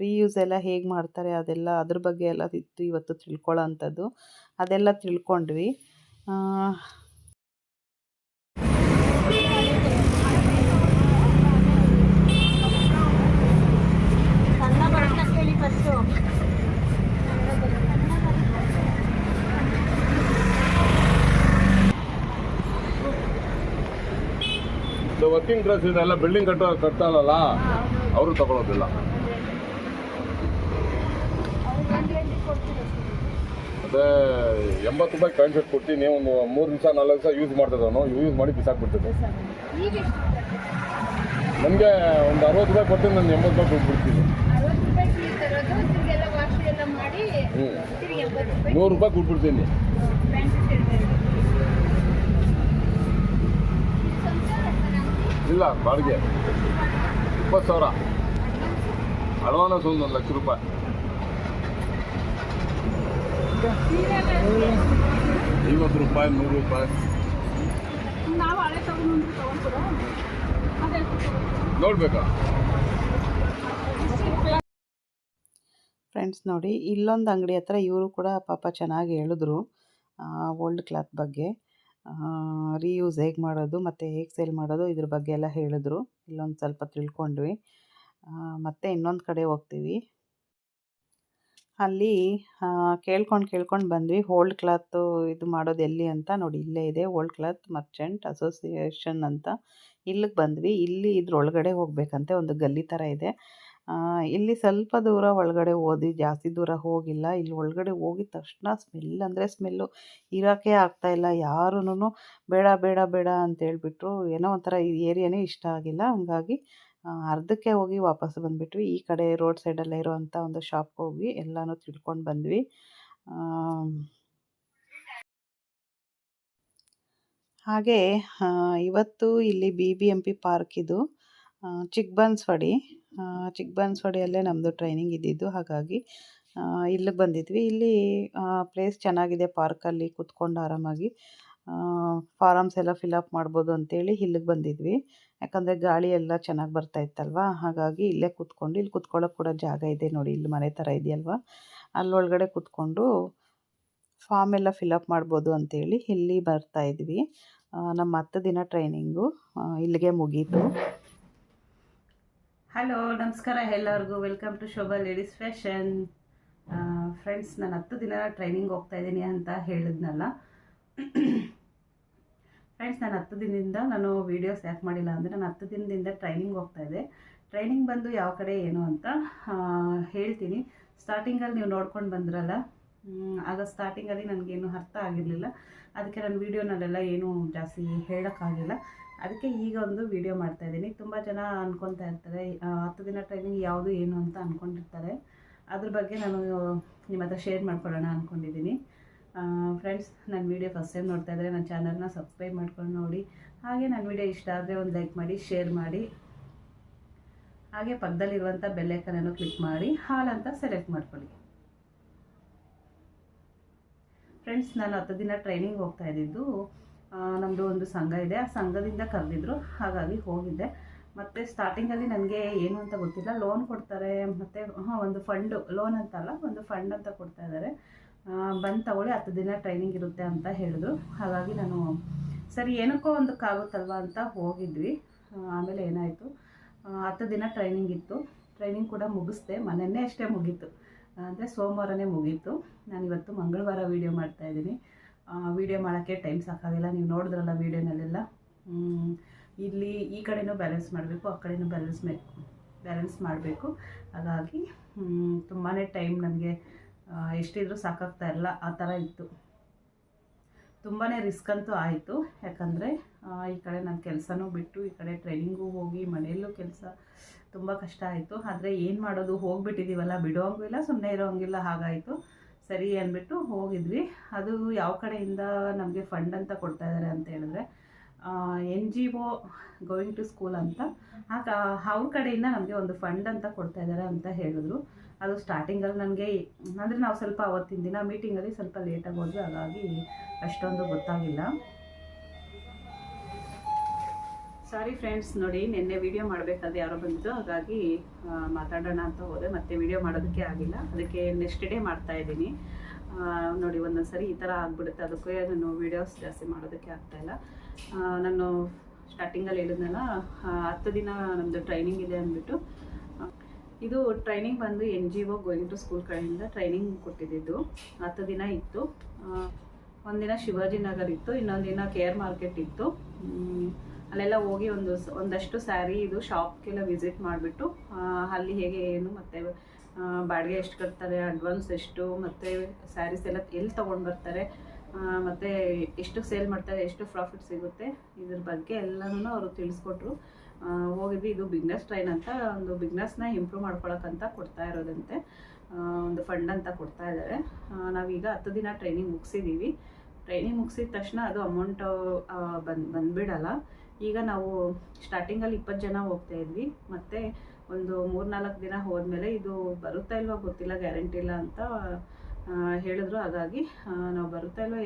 S3: ರೀಯೂಸ್ ಎಲ್ಲ ಹೇಗೆ ಮಾಡ್ತಾರೆ ಅದೆಲ್ಲ ಅದ್ರ ಬಗ್ಗೆ ಎಲ್ಲ ಇತ್ತು ಇವತ್ತು ತಿಳ್ಕೊಳ್ಳೋ ಅಂಥದ್ದು ಅದೆಲ್ಲ ತಿಳ್ಕೊಂಡ್ವಿ ಆ,
S4: ಕನ್ನಡ ಬರೋಣ ಕೇಳಿ ಫಸ್ಟು
S5: ವರ್ಕಿಂಗ್ ಡ್ರೆಸ್ ಇದೆಲ್ಲ ಬಿಲ್ಡಿಂಗ್ ಕಟ್ಟೋ ಕಟ್ತಾರಲ್ಲ ಅವರು ತಗೊಳೋದಿಲ್ಲ. ಅದೇ ಎಂಬತ್ತು ರೂಪಾಯಿ ಪ್ಯಾಂಟ್ ಶರ್ಟ್ ನೀವು ಒಂದು ಮೂರು ದಿವಸ ನಾಲ್ಕು ದಿವಸ ಯೂಸ್ ಮಾಡ್ತಿದ್ದವನು ಯೂಸ್ ಮಾಡಿ ಬಿಸಾಕ್ಬಿಡ್ತೀನಿ ನನಗೆ ಒಂದು ಅರವತ್ತು ರೂಪಾಯಿ ಕೊಡ್ತೀನಿ ನಾನು ಎಂಬತ್ತು ರೂಪಾಯಿ ಕೊಟ್ಬಿಡ್ತೀನಿ
S4: ನೂರು ರೂಪಾಯಿ ಸೀರೆ ತರೋದು ತಿರ್ಗೆಲ್ಲ ವಾಶ್ ಎಲ್ಲ ಮಾಡಿ
S5: ಹ್ಞೂ
S4: ತಿರ್ಗಿ ಎಂಬತ್ತು ರೂಪಾಯಿ
S5: ನೂರು ರೂಪಾಯಿ ಕೊಟ್ಬಿಡ್ತೀನಿ
S4: ಪ್ಯಾಂಟ್ ಶರ್ಟ್
S5: ಇಲ್ಲ ಬಾಡಿಗೆ. ಇಪ್ಪತ್ತು ಸಾವಿರ. ಅಡ್ವಾನ್ಸ್ ಒಂದು ಒಂದು ಲಕ್ಷ ರೂಪಾಯಿ. ಐವತ್ತು ರೂಪಾಯಿ ನೂರು ರೂಪಾಯಿ.
S4: ನಾವು ಹಳೆ ತಗೊಂಡು
S5: ನೋಡ್ಬೇಕಾ?
S3: ಫ್ರೆಂಡ್ಸ್ ನೋಡಿ ಇಲ್ಲೊಂದು ಅಂಗಡಿ ಹತ್ರ ಇವರು ಕೂಡ ಪಾಪ ಚೆನ್ನಾಗಿ ಹೇಳಿದ್ರು ಓಲ್ಡ್ ಕ್ಲಾತ್ ಬಗ್ಗೆ. ರೀಯೂಸ್ ಹೇಗೆ ಮಾಡೋದು, ಮತ್ತು ಹೇಗೆ ಸೇಲ್ ಮಾಡೋದು, ಇದ್ರ ಬಗ್ಗೆ ಎಲ್ಲ ಹೇಳಿದ್ರು. ಇಲ್ಲೊಂದು ಸ್ವಲ್ಪ ತಿಳ್ಕೊಂಡ್ವಿ. ಮತ್ತು ಇನ್ನೊಂದು ಕಡೆ ಹೋಗ್ತೀವಿ. ಅಲ್ಲಿ ಕೇಳ್ಕೊಂಡು ಕೇಳ್ಕೊಂಡು ಬಂದ್ವಿ. ಓಲ್ಡ್ ಕ್ಲಾತು ಇದು ಮಾಡೋದು ಎಲ್ಲಿ ಅಂತ ನೋಡಿ, ಇಲ್ಲೇ ಇದೆ. ಓಲ್ಡ್ ಕ್ಲಾತ್ ಮರ್ಚೆಂಟ್ ಅಸೋಸಿಯೇಷನ್ ಅಂತ ಇಲ್ಲಿಗೆ ಬಂದ್ವಿ. ಇಲ್ಲಿ ಇದ್ರೊಳಗಡೆ ಹೋಗಬೇಕಂತೆ. ಒಂದು ಗಲ್ಲಿ ಥರ ಇದೆ.
S1: ಇಲ್ಲಿ ಸ್ವಲ್ಪ ದೂರ ಒಳಗಡೆ ಹೋದ್ವಿ ಜಾಸ್ತಿ ದೂರ ಹೋಗಿಲ್ಲ. ಇಲ್ಲಿ ಒಳಗಡೆ ಹೋಗಿದ ತಕ್ಷಣ ಸ್ಮೆಲ್ ಅಂದರೆ ಸ್ಮೆಲ್ಲು ಇರೋಕ್ಕೆ ಆಗ್ತಾಯಿಲ್ಲ ಯಾರೂ ಬೇಡ ಬೇಡ ಬೇಡ ಅಂತೇಳ್ಬಿಟ್ರು. ಏನೋ ಒಂಥರ ಏರಿಯಾನೇ ಇಷ್ಟ ಆಗಿಲ್ಲ. ಹಂಗಾಗಿ ಅರ್ಧಕ್ಕೆ ಹೋಗಿ ವಾಪಸ್ ಬಂದುಬಿಟ್ವಿ. ಈ ಕಡೆ ರೋಡ್ ಸೈಡಲ್ಲೇ ಇರೋವಂಥ ಒಂದು ಶಾಪ್ಗೆ ಹೋಗಿ ಎಲ್ಲನೂ ತಿಳ್ಕೊಂಡು ಬಂದ್ವಿ. ಹಾಗೆ ಇವತ್ತು ಇಲ್ಲಿ B B M P park ಇದು ಚಿಕ್ಕಬನ್ಸ್ವಾಡಿ ಚಿಕ್ಕಬಾನ್ಸ್ವಾಡಿಯಲ್ಲೇ ನಮ್ಮದು ಟ್ರೈನಿಂಗ್ ಇದ್ದಿದ್ದು. ಹಾಗಾಗಿ ಇಲ್ಲಿಗೆ ಬಂದಿದ್ವಿ. ಇಲ್ಲಿ ಪ್ಲೇಸ್ ಚೆನ್ನಾಗಿದೆ ಪಾರ್ಕಲ್ಲಿ ಕೂತ್ಕೊಂಡು ಆರಾಮಾಗಿ. ಫಾರಮ್ಸ್ ಎಲ್ಲ ಫಿಲಪ್ ಮಾಡ್ಬೋದು ಅಂತೇಳಿ ಇಲ್ಲಿಗೆ ಬಂದಿದ್ವಿ. ಯಾಕಂದರೆ ಗಾಳಿ ಎಲ್ಲ ಚೆನ್ನಾಗಿ ಬರ್ತಾ ಇತ್ತಲ್ವಾ? ಹಾಗಾಗಿ ಇಲ್ಲೇ ಕೂತ್ಕೊಂಡು, ಇಲ್ಲಿ ಕೂತ್ಕೊಳ್ಳೋಕೆ ಕೂಡ ಜಾಗ ಇದೆ ನೋಡಿ. ಇಲ್ಲಿ ಮನೆ ಥರ ಇದೆಯಲ್ವಾ? ಅಲ್ಲೊಳಗಡೆ ಕೂತ್ಕೊಂಡು ಫಾರ್ಮ್ ಎಲ್ಲ ಫಿಲಪ್ ಮಾಡ್ಬೋದು ಅಂತೇಳಿ ಇಲ್ಲಿ ಬರ್ತಾ ಇದ್ವಿ. ನಮ್ಮ ಹತ್ತು ದಿನ ಟ್ರೈನಿಂಗು ಇಲ್ಲಿಗೆ ಮುಗೀತು. ಹಲೋ ನಮಸ್ಕಾರ ಎಲ್ಲರಿಗೂ. Welcome to Shobha ladies fashion friends ನಾನು ಹತ್ತು ದಿನ ಟ್ರೈನಿಂಗ್ ಹೋಗ್ತಾ ಇದ್ದೀನಿ ಅಂತ ಹೇಳಿದ್ನಲ್ಲ. ಫ್ರೆಂಡ್ಸ್ ನಾನು ಹತ್ತು ದಿನದಿಂದ ನಾನು ವೀಡಿಯೋಸ್ ಯಾಕೆ ಮಾಡಿಲ್ಲ ಅಂದರೆ ನಾನು ಹತ್ತು ದಿನದಿಂದ ಟ್ರೈನಿಂಗ್ ಹೋಗ್ತಾ ಇದ್ದೆ ಟ್ರೈನಿಂಗ್ ಬಂದು ಯಾವ ಕಡೆ ಏನು ಅಂತ ಹೇಳ್ತೀನಿ. ಸ್ಟಾರ್ಟಿಂಗಲ್ಲಿ ನೀವು ನೋಡ್ಕೊಂಡು ಬಂದ್ರಲ್ಲ ಆಗ ಸ್ಟಾರ್ಟಿಂಗಲ್ಲಿ ನನಗೇನು ಅರ್ಥ ಆಗಿರಲಿಲ್ಲ. ಅದಕ್ಕೆ ನಾನು ವೀಡಿಯೋನಲ್ಲೆಲ್ಲ ಏನೂ ಜಾಸ್ತಿ ಹೇಳೋಕ್ಕಾಗಿಲ್ಲ. ಅದಕ್ಕೆ ಈಗ ಒಂದು ವಿಡಿಯೋ ಮಾಡ್ತಾ ಇದ್ದೀನಿ. ತುಂಬ ಜನ ಅನ್ಕೊತಾ ಇರ್ತಾರೆ ಹತ್ತು ದಿನ ಟ್ರೈನಿಂಗ್ ಯಾವುದು ಏನು ಅಂತ ಅಂದ್ಕೊಂಡಿರ್ತಾರೆ ಅದ್ರ ಬಗ್ಗೆ ನಾನು ನಿಮ್ಮ ಹತ್ರ ಶೇರ್ ಮಾಡ್ಕೊಳ್ಳೋಣ ಅಂದ್ಕೊಂಡಿದ್ದೀನಿ ಫ್ರೆಂಡ್ಸ್ ನನ್ನ ವೀಡಿಯೋ ಫಸ್ಟ್ ಟೈಮ್ ನೋಡ್ತಾ ಇದ್ದರೆ ನನ್ನ ಚಾನಲ್ನ ಸಬ್ಸ್ಕ್ರೈಬ್ ಮಾಡ್ಕೊಂಡು ನೋಡಿ. ಹಾಗೆ ನನ್ನ ವೀಡಿಯೋ ಇಷ್ಟ ಆದರೆ ಒಂದು ಲೈಕ್ ಮಾಡಿ ಶೇರ್ ಮಾಡಿ. ಹಾಗೆ ಪಕ್ಕದಲ್ಲಿರುವಂಥ ಬೆಲ್ಲೈಕನನ್ನು ಕ್ಲಿಕ್ ಮಾಡಿ, ಹಾಲ್ ಅಂತ ಸೆಲೆಕ್ಟ್ ಮಾಡ್ಕೊಳ್ಳಿ. ಫ್ರೆಂಡ್ಸ್ ನಾನು ಹತ್ತು ದಿನ ಟ್ರೈನಿಂಗ್ ಹೋಗ್ತಾ ಇದ್ದಿದ್ದು ನಮ್ಮದು ಒಂದು ಸಂಘ ಇದೆ. ಆ ಸಂಘದಿಂದ ಕರೆದಿದ್ರು. ಹಾಗಾಗಿ ಹೋಗಿದ್ದೆ. ಮತ್ತು ಸ್ಟಾರ್ಟಿಂಗಲ್ಲಿ ನನಗೆ ಏನು ಅಂತ ಗೊತ್ತಿಲ್ಲ. ಲೋನ್ ಕೊಡ್ತಾರೆ. ಮತ್ತು, ಹಾಂ, ಒಂದು ಫಂಡು ಲೋನ್ ಅಂತಲ್ಲ, ಒಂದು ಫಂಡ್ ಅಂತ ಕೊಡ್ತಾ ಇದ್ದಾರೆ. ಬಂದು ತಗೊಳ್ಳಿ, ಹತ್ತು ದಿನ ಟ್ರೈನಿಂಗ್ ಇರುತ್ತೆ ಅಂತ ಹೇಳಿದ್ರು. ಹಾಗಾಗಿ ನಾನು, ಸರಿ, ಏನಕ್ಕೋ ಒಂದಕ್ಕಾಗುತ್ತಲ್ವ ಅಂತ ಹೋಗಿದ್ವಿ. ಆಮೇಲೆ ಏನಾಯಿತು? ಹತ್ತು ದಿನ ಟ್ರೈನಿಂಗ್ ಇತ್ತು. ಟ್ರೈನಿಂಗ್ ಕೂಡ ಮುಗಿಸ್ದೆ. ಮನೆಯೇ ಅಷ್ಟೇ ಮುಗೀತು. ಅಂದರೆ ಸೋಮವಾರನೇ ಮುಗೀತು. ನಾನು ಇವತ್ತು ಮಂಗಳವಾರ ವೀಡಿಯೋ ಮಾಡ್ತಾಯಿದ್ದೀನಿ ವೀಡಿಯೋ ಮಾಡೋಕ್ಕೆ ಟೈಮ್ ಸಾಕಾಗಿಲ್ಲ. ನೀವು ನೋಡಿದ್ರಲ್ಲ ವೀಡಿಯೋನಲ್ಲೆಲ್ಲ ಇಲ್ಲಿ ಈ ಕಡೆನೂ ಬ್ಯಾಲೆನ್ಸ್ ಮಾಡಬೇಕು, ಆ ಕಡೆನೂ ಬ್ಯಾಲೆನ್ಸ್ ಬ್ಯಾಲೆನ್ಸ್ ಮಾಡಬೇಕು. ಹಾಗಾಗಿ ತುಂಬಾ ಟೈಮ್ ನನಗೆ ಎಷ್ಟಿದ್ರೂ ಸಾಕಾಗ್ತಾ ಇಲ್ಲ ಆ ಥರ ಇತ್ತು. ತುಂಬಾ ರಿಸ್ಕ್ ಅಂತೂ ಆಯಿತು. ಯಾಕಂದರೆ ಈ ಕಡೆ ನಾನು ಕೆಲಸನೂ ಬಿಟ್ಟು, ಈ ಕಡೆ ಟ್ರೈನಿಂಗೂ ಹೋಗಿ, ಮನೆಯಲ್ಲೂ ಕೆಲಸ ತುಂಬ ಕಷ್ಟ ಆಯಿತು. ಆದರೆ ಏನು ಮಾಡೋದು? ಹೋಗ್ಬಿಟ್ಟಿದ್ದೀವಲ್ಲ ಬಿಡೋ ಇಲ್ಲ ಸುಮ್ಮನೆ ಇರೋಂಗಿಲ್ಲ ಹಾಗಾಯಿತು. ಸರಿ ಅಂದ್ಬಿಟ್ಟು ಹೋಗಿದ್ವಿ. ಅದು ಯಾವ ಕಡೆಯಿಂದ ನಮಗೆ ಫಂಡ್ ಅಂತ ಕೊಡ್ತಾ ಇದ್ದಾರೆ ಅಂತ ಹೇಳಿದ್ರೆ N G O going to school ಅಂತ. ಆಗ ಅವ್ರ ಕಡೆಯಿಂದ ನಮಗೆ ಒಂದು ಫಂಡ್ ಅಂತ ಕೊಡ್ತಾ ಇದ್ದಾರೆ ಅಂತ ಹೇಳಿದ್ರು. ಅದು ಸ್ಟಾರ್ಟಿಂಗಲ್ಲಿ ನನಗೆ ಅಂದರೆ ನಾವು ಸ್ವಲ್ಪ ಅವತ್ತಿನ ದಿನ ಮೀಟಿಂಗಲ್ಲಿ ಸ್ವಲ್ಪ ಲೇಟಾಗಿ ಹೋದ್ವಿ. ಹಾಗಾಗಿ ಅಷ್ಟೊಂದು ಗೊತ್ತಾಗಿಲ್ಲ. ಸಾರಿ ಫ್ರೆಂಡ್ಸ್ ನೋಡಿ, ನಿನ್ನೆ ವಿಡಿಯೋ ಮಾಡಬೇಕಾದ್ರೆ ಯಾರೋ ಬಂದಿದ್ದು ಹಾಗಾಗಿ ಮಾತಾಡೋಣ ಅಂತ ಹೋದೆ. ಮತ್ತೆ ವಿಡಿಯೋ ಮಾಡೋದಕ್ಕೆ ಆಗಿಲ್ಲ. ಅದಕ್ಕೆ ನೆಕ್ಸ್ಟ್ ಡೇ ಮಾಡ್ತಾ ಇದ್ದೀನಿ. ನೋಡಿ ಒಂದೊಂದು ಸರಿ ಈ ಥರ ಆಗಿಬಿಡುತ್ತೆ. ಅದಕ್ಕೆ ನಾನು ವೀಡಿಯೋಸ್ ಜಾಸ್ತಿ ಮಾಡೋದಕ್ಕೆ ಆಗ್ತಾಯಿಲ್ಲ ನಾನು ಸ್ಟಾರ್ಟಿಂಗಲ್ಲಿ ಹೇಳಿದ್ನಲ್ಲ ಹತ್ತು ದಿನ ನಮ್ಮದು ಟ್ರೈನಿಂಗ್ ಇದೆ ಅಂದ್ಬಿಟ್ಟು ಇದು ಟ್ರೈನಿಂಗ್ ಬಂದು N G O going to school ಕಡೆಯಿಂದ ಟ್ರೈನಿಂಗ್ ಕೊಟ್ಟಿದ್ದಿದ್ದು. ಹತ್ತು ದಿನ ಇತ್ತು. ಒಂದಿನ ಶಿವಾಜಿನಗರ್ ಇತ್ತು ಇನ್ನೊಂದು ದಿನ ಕೆ ಆರ್ ಮಾರ್ಕೆಟ್ ಇತ್ತು ಅಲ್ಲೆಲ್ಲ ಹೋಗಿ ಒಂದು ಒಂದಷ್ಟು ಸ್ಯಾರಿ ಇದು ಶಾಪ್ಗೆಲ್ಲ ವಿಸಿಟ್ ಮಾಡಿಬಿಟ್ಟು ಅಲ್ಲಿ ಹೇಗೆ ಏನು ಮತ್ತು ಬಾಡಿಗೆ ಎಷ್ಟು ಕಟ್ತಾರೆ ಅಡ್ವಾನ್ಸ್ ಎಷ್ಟು, ಮತ್ತು ಸ್ಯಾರೀಸ್ ಎಲ್ಲ ಎಲ್ಲಿ ತೊಗೊಂಡು ಬರ್ತಾರೆ ಮತ್ತು ಎಷ್ಟು ಸೇಲ್ ಮಾಡ್ತಾರೆ, ಎಷ್ಟು ಪ್ರಾಫಿಟ್ ಸಿಗುತ್ತೆ, ಇದ್ರ ಬಗ್ಗೆ ಎಲ್ಲನೂ ಅವರು ತಿಳಿಸ್ಕೊಟ್ರು. ಹೋಗಿದ್ವಿ, ಇದು ಬಿಗ್ನೆಸ್ ಟ್ರೈನ್ ಅಂತ ಒಂದು ಬಿಗ್ನೆಸ್ನ ಇಂಪ್ರೂವ್ ಮಾಡ್ಕೊಳಕ್ಕಂತ ಕೊಡ್ತಾ ಇರೋದಂತೆ. ಒಂದು ಫಂಡ್ ಅಂತ ಕೊಡ್ತಾ ಇದ್ದಾರೆ. ನಾವೀಗ ಹತ್ತು ದಿನ ಟ್ರೈನಿಂಗ್ ಮುಗಿಸಿದ್ದೀವಿ. ಟ್ರೈನಿಂಗ್ ಮುಗಿಸಿದ ತಕ್ಷಣ ಅದು ಅಮೌಂಟ್ ಬಂದು, ಬಂದುಬಿಡಲ್ಲ. ಈಗ ನಾವು ಸ್ಟಾರ್ಟಿಂಗಲ್ಲಿ ಇಪ್ಪತ್ತು ಜನ ಹೋಗ್ತಾ ಇದ್ವಿ. ಮತ್ತು ಒಂದು ಮೂರ್ನಾಲ್ಕು ದಿನ ಹೋದ್ಮೇಲೆ ಇದು ಬರುತ್ತಾ ಇಲ್ವಾ ಗೊತ್ತಿಲ್ಲ ಗ್ಯಾರಂಟಿ ಇಲ್ಲ ಅಂತ ಹೇಳಿದ್ರು. ಹಾಗಾಗಿ ನಾವು ಬರುತ್ತಾ ಇಲ್ವಾ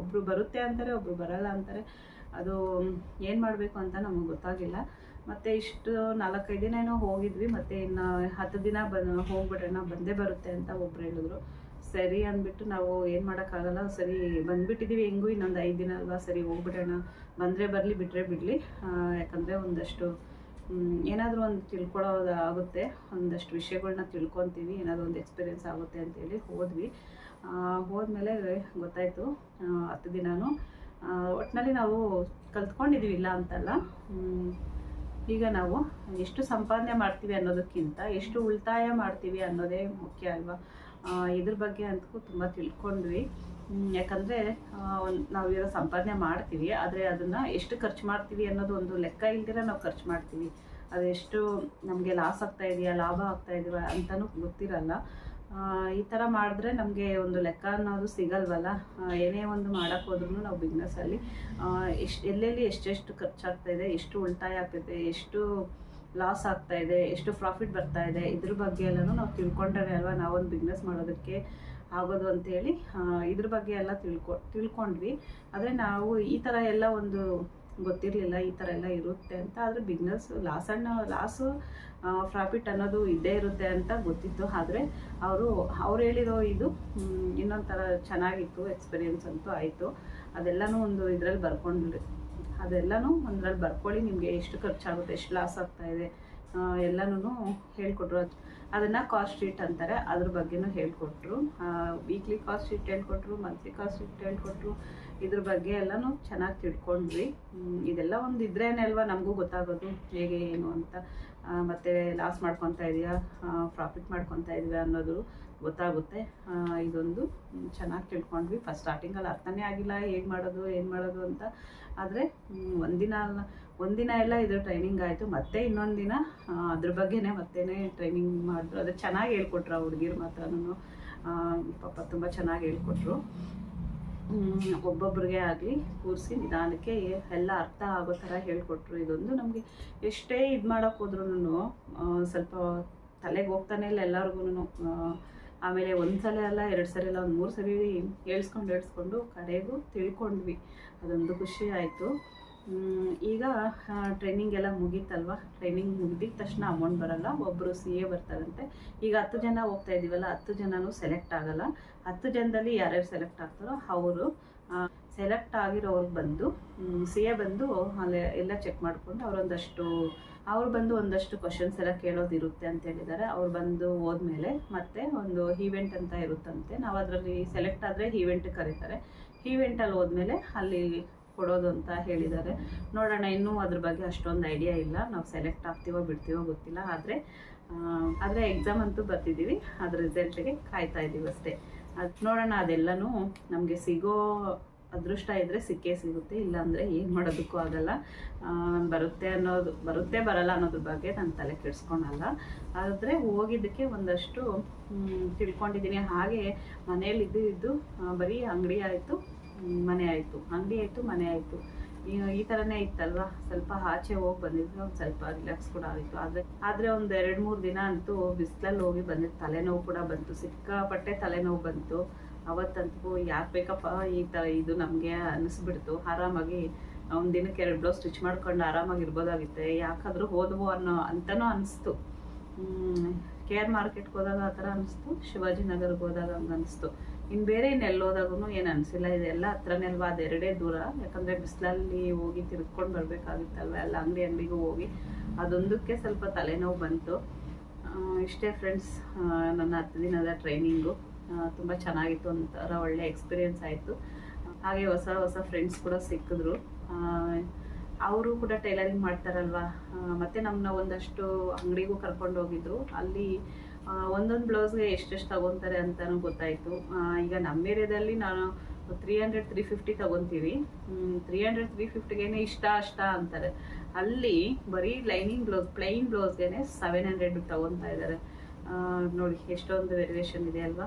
S1: ಒಬ್ಬರು ಬರುತ್ತೆ ಅಂತಾರೆ ಒಬ್ಬರು ಬರಲ್ಲ ಅಂತಾರೆ. ಅದು ಏನು ಮಾಡಬೇಕು ಅಂತ ನಮಗೆ ಗೊತ್ತಾಗಿಲ್ಲ. ಮತ್ತು ಇಷ್ಟು ನಾಲ್ಕೈದು ದಿನ ಏನೋ ಹೋಗಿದ್ವಿ. ಮತ್ತು ಇನ್ನು ಹತ್ತು ದಿನ ಹೋಗ್ಬಿಟ್ರೆ ಹೋಗ್ಬಿಡೋಣ ಬಂದೇ ಬರುತ್ತೆ ಅಂತ ಒಬ್ರು ಹೇಳಿದ್ರು. ಸರಿ ಅಂದ್ಬಿಟ್ಟು ನಾವು ಏನು ಮಾಡೋಕ್ಕಾಗಲ್ಲ, ಸರಿ ಬಂದ್ಬಿಟ್ಟಿದ್ದೀವಿ ಹೆಂಗೂ, ಇನ್ನೊಂದು ಐದು ದಿನ ಅಲ್ವಾ ಸರಿ ಹೋಗ್ಬಿಡೋಣ. ಬಂದರೆ ಬರಲಿ ಬಿಟ್ಟರೆ ಬಿಡಲಿ. ಯಾಕಂದರೆ ಒಂದಷ್ಟು ಏನಾದರೂ ಒಂದು ತಿಳ್ಕೊಳ್ಳೋದು ಆಗುತ್ತೆ. ಒಂದಷ್ಟು ವಿಷಯಗಳನ್ನ ತಿಳ್ಕೊತೀವಿ, ಏನಾದರೂ ಒಂದು ಎಕ್ಸ್ಪೀರಿಯೆನ್ಸ್ ಆಗುತ್ತೆ ಅಂತೇಳಿ ಹೋದ್ವಿ. ಹೋದ್ಮೇಲೆ ಗೊತ್ತಾಯಿತು ಹತ್ತು ದಿನವೂ ಒಟ್ಟಿನಲ್ಲಿ ನಾವು ಕಲ್ತ್ಕೊಂಡಿದ್ದೀವಿ ಇಲ್ಲ ಅಂತಲ್ಲ. ಈಗ ನಾವು ಎಷ್ಟು ಸಂಪಾದನೆ ಮಾಡ್ತೀವಿ ಅನ್ನೋದಕ್ಕಿಂತ, ಎಷ್ಟು ಉಳಿತಾಯ ಮಾಡ್ತೀವಿ ಅನ್ನೋದೇ ಮುಖ್ಯ ಅಲ್ವಾ? ಇದ್ರ ಬಗ್ಗೆ ಅಂತೂ ತುಂಬ ತಿಳ್ಕೊಂಡ್ವಿ. ಯಾಕಂದರೆ ಯಾಕಂದ್ರೆ ನಾವು ನಾವಿರೋ ಸಂಪಾದನೆ ಮಾಡ್ತೀವಿ, ಆದರೆ ಅದನ್ನ ಎಷ್ಟು ಖರ್ಚು ಮಾಡ್ತೀವಿ ಅನ್ನೋದು ಒಂದು ಲೆಕ್ಕ ಇಲ್ದಿರ ನಾವು ಖರ್ಚು ಮಾಡ್ತೀವಿ. ಅದೆಷ್ಟು ನಮಗೆ ಲಾಸ್ ಆಗ್ತಾ ಇದೆಯಾ, ಲಾಭ ಆಗ್ತಾ ಇದೆಯಾ ಅಂತಲೂ ಗೊತ್ತಿರಲ್ಲ. ಈ ಥರ ಮಾಡಿದ್ರೆ ನಮಗೆ ಒಂದು ಲೆಕ್ಕ ಅನ್ನೋದು ಸಿಗಲ್ವಲ್ಲ? ಏನೇ ಒಂದು ಮಾಡೋಕ್ಕೆ ಹೋದ್ರೂ ನಾವು ಬಿಸ್ನೆಸ್ಸಲ್ಲಿ ಎಷ್ಟು, ಎಲ್ಲೆಲ್ಲಿ ಎಷ್ಟೆಷ್ಟು ಖರ್ಚಾಗ್ತಾ ಇದೆ, ಎಷ್ಟು ಉಳಿತಾಯ ಆಗ್ತೈತೆ, ಎಷ್ಟು ಲಾಸ್ ಆಗ್ತಾ ಇದೆ, ಎಷ್ಟು ಪ್ರಾಫಿಟ್ ಬರ್ತಾ ಇದೆ, ಇದ್ರ ಬಗ್ಗೆ ಎಲ್ಲನೂ ನಾವು ತಿಳ್ಕೊಂಡ್ರೆ ಅಲ್ವಾ? ನಾವೊಂದು ಬಿಸ್ನೆಸ್ ಮಾಡೋದಕ್ಕೆ ಆಗೋದು ಅಂತೇಳಿ ಇದ್ರ ಬಗ್ಗೆ ಎಲ್ಲ ತಿಳ್ಕೊ, ತಿಳ್ಕೊಂಡ್ವಿ. ಆದರೆ ನಾವು ಈ ಥರ ಎಲ್ಲ ಒಂದು ಗೊತ್ತಿರಲಿಲ್ಲ, ಈ ಥರ ಎಲ್ಲ ಇರುತ್ತೆ ಅಂತ. ಆದರೆ ಬಿಸ್ನೆಸ್ ಲಾಸ್ ಅಣ್ಣ ಲಾಸು ಪ್ರಾಫಿಟ್ ಅನ್ನೋದು ಇದ್ದೇ ಇರುತ್ತೆ ಅಂತ ಗೊತ್ತಿತ್ತು. ಆದರೆ ಅವರು, ಅವ್ರು ಹೇಳಿರೋ ಇದು ಇನ್ನೊಂಥರ ಚೆನ್ನಾಗಿತ್ತು ಎಕ್ಸ್ಪೀರಿಯನ್ಸ್ ಅಂತೂ ಆಯಿತು. ಅದೆಲ್ಲನೂ ಒಂದು ಇದರಲ್ಲಿ ಬರ್ಕೊಂಡು ಅದೆಲ್ಲನೂ ಒಂದ್ರಲ್ಲಿ ಬರ್ಕೊಳ್ಳಿ, ನಿಮಗೆ ಎಷ್ಟು ಖರ್ಚಾಗುತ್ತೆ, ಎಷ್ಟು ಲಾಸ್ ಆಗ್ತಾ ಇದೆ ಎಲ್ಲನೂ ಹೇಳ್ಕೊಟ್ರು. ಅದನ್ನು ಕಾಸ್ಟ್ ಶೀಟ್ ಅಂತಾರೆ, ಅದ್ರ ಬಗ್ಗೆನೂ ಹೇಳ್ಕೊಟ್ರು. ವೀಕ್ಲಿ ಕಾಸ್ಟ್ ಶೀಟ್ ಹೇಳ್ಕೊಟ್ರು ಮಂತ್ಲಿ ಕಾಸ್ಟ್ ಶೀಟ್ ಹೇಳ್ಕೊಟ್ರು. ಇದ್ರ ಬಗ್ಗೆ ಎಲ್ಲನೂ ಚೆನ್ನಾಗಿ ತಿಳ್ಕೊಂಡ್ವಿ. ಇದೆಲ್ಲ ಒಂದು ಇದ್ರೇನೆ ಅಲ್ವಾ ನಮಗೂ ಗೊತ್ತಾಗೋದು, ಹೇಗೆ, ಏನು ಅಂತ. ಮತ್ತೆ ಲಾಸ್ ಮಾಡ್ಕೊತಾ ಇದೆಯಾ? ಪ್ರಾಫಿಟ್ ಮಾಡ್ಕೊತಾ ಇದೆಯಾ ಅನ್ನೋದು ಗೊತ್ತಾಗುತ್ತೆ. ಇದೊಂದು ಚೆನ್ನಾಗಿ ತಿಳ್ಕೊಂಡ್ವಿ. ಫಸ್ಟ್ ಸ್ಟಾರ್ಟಿಂಗಲ್ಲಿ ಅರ್ಥನೇ ಆಗಿಲ್ಲ, ಹೇಗೆ ಮಾಡೋದು, ಏನು ಮಾಡೋದು ಅಂತ. ಆದರೆ ಒಂದಿನ ಒಂದಿನ ಎಲ್ಲ ಇದ್ರ ಟ್ರೈನಿಂಗ್ ಆಯಿತು. ಮತ್ತೆ ಇನ್ನೊಂದು ದಿನ ಅದ್ರ ಬಗ್ಗೆನೇ ಮತ್ತೇನೆ ಟ್ರೈನಿಂಗ್ ಮಾಡಿದ್ರು. ಅದು ಚೆನ್ನಾಗಿ ಹೇಳ್ಕೊಟ್ರು ಆ ಹುಡುಗಿರು ಮಾತ್ರನೂ ಪಾಪ ತುಂಬ ಚೆನ್ನಾಗಿ ಹೇಳ್ಕೊಟ್ರು. ಹ್ಮ್, ಒಬ್ಬೊಬ್ರಿಗೆ ಆಗಲಿ ಕೂರಿಸಿ ನಿಧಾನಕ್ಕೆ ಎಲ್ಲ ಅರ್ಥ ಆಗೋ ಥರ ಹೇಳ್ಕೊಟ್ರು. ಇದೊಂದು ನಮಗೆ ಎಷ್ಟೇ ಇದು ಮಾಡೋಕೆ ಹೋದ್ರೂ ಸ್ವಲ್ಪ ತಲೆಗೆ ಹೋಗ್ತಾನೆ ಇಲ್ಲ ಎಲ್ಲರಿಗೂ ಆಮೇಲೆ ಒಂದು ಸಲ ಅಲ್ಲ ಎರಡು ಸಲ ಅಲ್ಲ ಒಂದು ಮೂರು ಸಲ ಹೇಳಿಸ್ಕೊಂಡು ಹೇಳಿಸ್ಕೊಂಡು ಕಡೆಗೂ ತಿಳ್ಕೊಂಡ್ವಿ. ಅದೊಂದು ಖುಷಿ ಆಯಿತು. ಈಗ ಟ್ರೈನಿಂಗ್ ಎಲ್ಲ ಮುಗೀತಲ್ವ? ಟ್ರೈನಿಂಗ್ ಮುಗಿದ ತಕ್ಷಣ ಅಮೌಂಟ್ ಬರಲ್ಲ ಒಬ್ಬರು ಸಿ ಎ ಬರ್ತಾರಂತೆ. ಈಗ ಹತ್ತು ಜನ ಹೋಗ್ತಾ ಇದ್ದೀವಲ್ಲ ಹತ್ತು ಜನನೂ ಸೆಲೆಕ್ಟ್ ಆಗಲ್ಲ. ಹತ್ತು ಜನದಲ್ಲಿ ಯಾರ್ಯಾರು ಸೆಲೆಕ್ಟ್ ಆಗ್ತಾರೋ ಅವರು ಸೆಲೆಕ್ಟ್ ಆಗಿರೋರು ಬಂದು ಸಿ ಎ ಬಂದು ಅಲ್ಲಿ ಎಲ್ಲ ಚೆಕ್ ಮಾಡಿಕೊಂಡು ಅವರೊಂದಷ್ಟು, ಅವ್ರು ಬಂದು ಒಂದಷ್ಟು ಕ್ವಶನ್ಸ್ ಎಲ್ಲ ಕೇಳೋದಿರುತ್ತೆ ಅಂತ ಹೇಳಿದ್ದಾರೆ. ಅವ್ರು ಬಂದು ಹೋದ್ಮೇಲೆ ಮತ್ತೆ ಒಂದು ಈವೆಂಟ್ ಅಂತ ಇರುತ್ತಂತೆ. ನಾವು ಅದರಲ್ಲಿ ಸೆಲೆಕ್ಟ್ ಆದರೆ ಈವೆಂಟ್ ಕರೀತಾರೆ. ಈವೆಂಟಲ್ಲಿ ಹೋದ್ಮೇಲೆ ಅಲ್ಲಿ ಕೊಡೋದು ಅಂತ ಹೇಳಿದ್ದಾರೆ. ನೋಡೋಣ, ಇನ್ನೂ ಅದ್ರ ಬಗ್ಗೆ ಅಷ್ಟೊಂದು ಐಡಿಯಾ ಇಲ್ಲ. ನಾವು ಸೆಲೆಕ್ಟ್ ಆಗ್ತೀವೋ ಬಿಡ್ತೀವೋ ಗೊತ್ತಿಲ್ಲ. ಆದರೆ ಆದರೆ ಎಕ್ಸಾಮ್ ಅಂತೂ ಬರ್ತಿದ್ದೀವಿ ಅದ್ರ ರಿಸಲ್ಟ್ಗೆ ಕಾಯ್ತಾ ಇದ್ದೀವಿ ಅಷ್ಟೇ. ಅದು ನೋಡೋಣ, ಅದೆಲ್ಲನೂ ನಮಗೆ ಸಿಗೋ ಅದೃಷ್ಟ ಇದ್ದರೆ ಸಿಕ್ಕೇ ಸಿಗುತ್ತೆ. ಇಲ್ಲಾಂದರೆ ಏನು ಮಾಡೋದಕ್ಕೂ ಆಗಲ್ಲ. ಬರುತ್ತೆ ಅನ್ನೋದು, ಬರುತ್ತೆ ಬರಲ್ಲ ಅನ್ನೋದ್ರ ಬಗ್ಗೆ ನಾನು ತಲೆ ಕೆಡಿಸ್ಕೊಳಲ್ಲ. ಆದರೆ ಹೋಗಿದ್ದಕ್ಕೆ ಒಂದಷ್ಟು ತಿಳ್ಕೊಂಡಿದ್ದೀನಿ. ಹಾಗೆ ಮನೇಲಿ ಇದ್ದು ಇದ್ದು ಬರೀ ಅಂಗಡಿ ಆಯಿತು. ಮನೆ ಆಯಿತು, ಅಂಗಡಿ ಆಯಿತು, ಮನೆ ಆಯಿತು. ಈ ಥರನೇ ಇತ್ತಲ್ವಾ? ಸ್ವಲ್ಪ ಆಚೆ ಹೋಗಿ ಬಂದಿದ್ವಿ, ಒಂದು ಸ್ವಲ್ಪ ರಿಲ್ಯಾಕ್ಸ್ ಕೂಡ ಆಗಿತ್ತು. ಆದರೆ ಆದರೆ ಒಂದು ಎರಡು ಮೂರು ದಿನ ಅಂತೂ ಬಿಸಿಲಲ್ಲಿ ಹೋಗಿ ಬಂದಿದ್ದು ತಲೆನೋವು ಕೂಡ ಬಂತು. ಸಿಕ್ಕಾಪಟ್ಟೆ ತಲೆನೋವು ಬಂತು. ಅವತ್ತಂತೂ ಯಾಕೆ ಬೇಕಪ್ಪ ಈ ಥರ ಇದು ನಮಗೆ ಅನ್ನಿಸ್ಬಿಡ್ತು ಆರಾಮಾಗಿ ಒಂದು ದಿನಕ್ಕೆ ಎರಡು ಬ್ಲೌಸ್ ಸ್ಟಿಚ್ ಮಾಡ್ಕೊಂಡು ಆರಾಮಾಗಿ ಇರ್ಬೋದಾಗಿತ್ತೆ. ಯಾಕಾದರೂ ಹೋದವು ಅನ್ನೋ ಅಂತನೂ ಅನಿಸ್ತು. ಕೆ ಆರ್ ಮಾರ್ಕೆಟ್ಗೆ ಹೋದಾಗ ಆ ಥರ ಅನಿಸ್ತು. ಶಿವಾಜಿನಗರ್ಗೆ ಹೋದಾಗ ಹಂಗೆ ಅನಿಸ್ತು. ಇನ್ನು ಬೇರೆ ಇನ್ನೆಲ್ಲಿ ಹೋದಾಗೂ ಏನು ಅನಿಸಿಲ್ಲ. ಇದೆಲ್ಲ ಹತ್ರನೇ ಅಲ್ವಾ? ಅದೆರಡೇ ದೂರ. ಯಾಕಂದರೆ ಬಿಸಿಲಲ್ಲಿ ಹೋಗಿ ತಿರ್ಗ್ಕೊಂಡು ಬರಬೇಕಾಗಿತ್ತಲ್ವ? ಎಲ್ಲ ಅಂಗಡಿ ಅಂಗಡಿಗೂ ಹೋಗಿ. ಅದೊಂದಕ್ಕೆ ಸ್ವಲ್ಪ ತಲೆನೋವು ಬಂತು. ಇಷ್ಟೇ ಫ್ರೆಂಡ್ಸ್ ನನ್ನ ಹತ್ತು ದಿನದ ಟ್ರೈನಿಂಗು ತುಂಬ ಚೆನ್ನಾಗಿತ್ತು. ಒಂಥರ ಒಳ್ಳೆ ಎಕ್ಸ್ಪೀರಿಯೆನ್ಸ್ ಆಯಿತು. ಹಾಗೆ ಹೊಸ ಹೊಸ ಫ್ರೆಂಡ್ಸ್ ಕೂಡ ಸಿಕ್ಕಿದ್ರು. ಅವರು ಕೂಡ ಟೈಲರಿಂಗ್ ಮಾಡ್ತಾರಲ್ವಾ? ಮತ್ತೆ ನಮ್ಮನ್ನ ಒಂದಷ್ಟು ಅಂಗಡಿಗೂ ಕರ್ಕೊಂಡು ಹೋಗಿದ್ರು ಅಲ್ಲಿ ಒಂದೊಂದು ಬ್ಲೌಸ್ಗೆ ಎಷ್ಟೆಷ್ಟು ತಗೊತಾರೆ ಅಂತಲೂ ಗೊತ್ತಾಯಿತು. ಈಗ ನಮ್ಮ ಏರಿಯಾದಲ್ಲಿ ನಾನು ತ್ರೀ ಹಂಡ್ರೆಡ್ ತ್ರೀ ಫಿಫ್ಟಿ ತಗೊತೀವಿ. ತ್ರೀ ಹಂಡ್ರೆಡ್ ತ್ರೀ ಫಿಫ್ಟಿಗೇನೆ ಇಷ್ಟ, ಅಷ್ಟ ಅಂತಾರೆ. ಅಲ್ಲಿ ಬರೀ ಲೈನಿಂಗ್ ಬ್ಲೌಸ್ ಪ್ಲೈನ್ ಬ್ಲೌಸ್ಗೆ ಸೆವೆನ್ ಹಂಡ್ರೆಡ್ ತಗೊತಾ ಇದ್ದಾರೆ. ನೋಡಿ ಎಷ್ಟೊಂದು ವೇರಿಯೇಷನ್ ಇದೆ ಅಲ್ವಾ?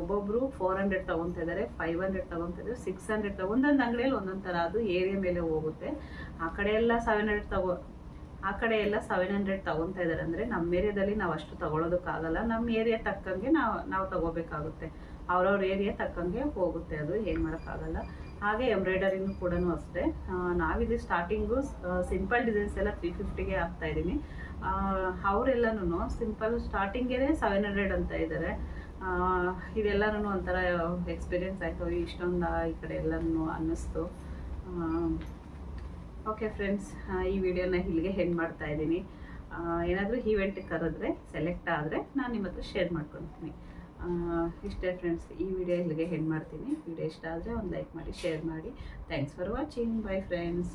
S1: ಒಬ್ಬೊಬ್ರು ಫೋರ್ ಹಂಡ್ರೆಡ್ ತಗೊತಾ ಇದ್ದಾರೆ ಫೈವ್ ಹಂಡ್ರೆಡ್ ತಗೊತಾ ಇದ್ದಾರೆ ಸಿಕ್ಸ್ ಹಂಡ್ರೆಡ್ ಒಂದೊಂದು ಅಂಗಡಿಯಲ್ಲಿ ಒಂದೊಂದು ಥರ ಅದು ಏರಿಯಾ ಮೇಲೆ ಹೋಗುತ್ತೆ. ಆ ಕಡೆ ಎಲ್ಲ ಸೆವೆನ್ ಹಂಡ್ರೆಡ್ ತಗೋ ಆ ಕಡೆ ಎಲ್ಲ ಸೆವೆನ್ ಹಂಡ್ರೆಡ್ ತಗೊತಾ ಇದ್ದಾರೆ ಅಂದರೆ ನಮ್ಮ ಏರಿಯಾದಲ್ಲಿ ನಾವು ಅಷ್ಟು ತಗೊಳೋದಕ್ಕಾಗಲ್ಲ. ನಮ್ಮ ಏರಿಯಾ ತಕ್ಕಂಗೆ ನಾವು ನಾವು ತಗೋಬೇಕಾಗುತ್ತೆ. ಅವ್ರವ್ರ ಏರಿಯಾ ತಕ್ಕಂಗೆ ಹೋಗುತ್ತೆ ಅದು, ಏನು ಮಾಡೋಕ್ಕಾಗಲ್ಲ. ಹಾಗೆ ಎಂಬ್ರಾಯ್ಡರಿನೂ ಕೂಡ ಅಷ್ಟೇ. ನಾವಿಲ್ಲಿ ಸ್ಟಾರ್ಟಿಂಗು ಸಿಂಪಲ್ ಡಿಸೈನ್ಸ್ ಎಲ್ಲ ತ್ರೀ ಫಿಫ್ಟಿಗೆ ಹಾಕ್ತಾ ಇದ್ದೀನಿ ಅವರೆಲ್ಲನೂ ಸಿಂಪಲ್ ಸ್ಟಾರ್ಟಿಂಗೇ ಸೆವೆನ್ ಹಂಡ್ರೆಡ್ ಅಂತ ಇದ್ದಾರೆ ಇದೆಲ್ಲನೂ ಒಂಥರ ಎಕ್ಸ್ಪೀರಿಯೆನ್ಸ್ ಆಯಿತು. ಇಷ್ಟೊಂದು ಈ ಕಡೆ ಎಲ್ಲನೂ ಅನ್ನಿಸ್ತು. ಓಕೆ ಫ್ರೆಂಡ್ಸ್ ಈ ವಿಡಿಯೋನ ಇಲ್ಲಿಗೆ ಹೆಂಡ್ ಮಾಡ್ತಾ ಇದ್ದೀನಿ. ಏನಾದರೂ ಈವೆಂಟಿಗೆ ಕರೆದ್ರೆ ಸೆಲೆಕ್ಟ್ ಆದರೆ ನಾನು ನಿಮ್ಮ ಹತ್ರ ಶೇರ್ ಮಾಡ್ಕೊತೀನಿ ಇಷ್ಟೇ ಫ್ರೆಂಡ್ಸ್ ಈ ವಿಡಿಯೋ ಇಲ್ಲಿಗೆ ಹೆಂಡ್ ಮಾಡ್ತೀನಿ. ವಿಡಿಯೋ ಇಷ್ಟ ಆದರೆ ಒಂದು ಲೈಕ್ ಮಾಡಿ ಶೇರ್ ಮಾಡಿ. Thanks for watching bye friends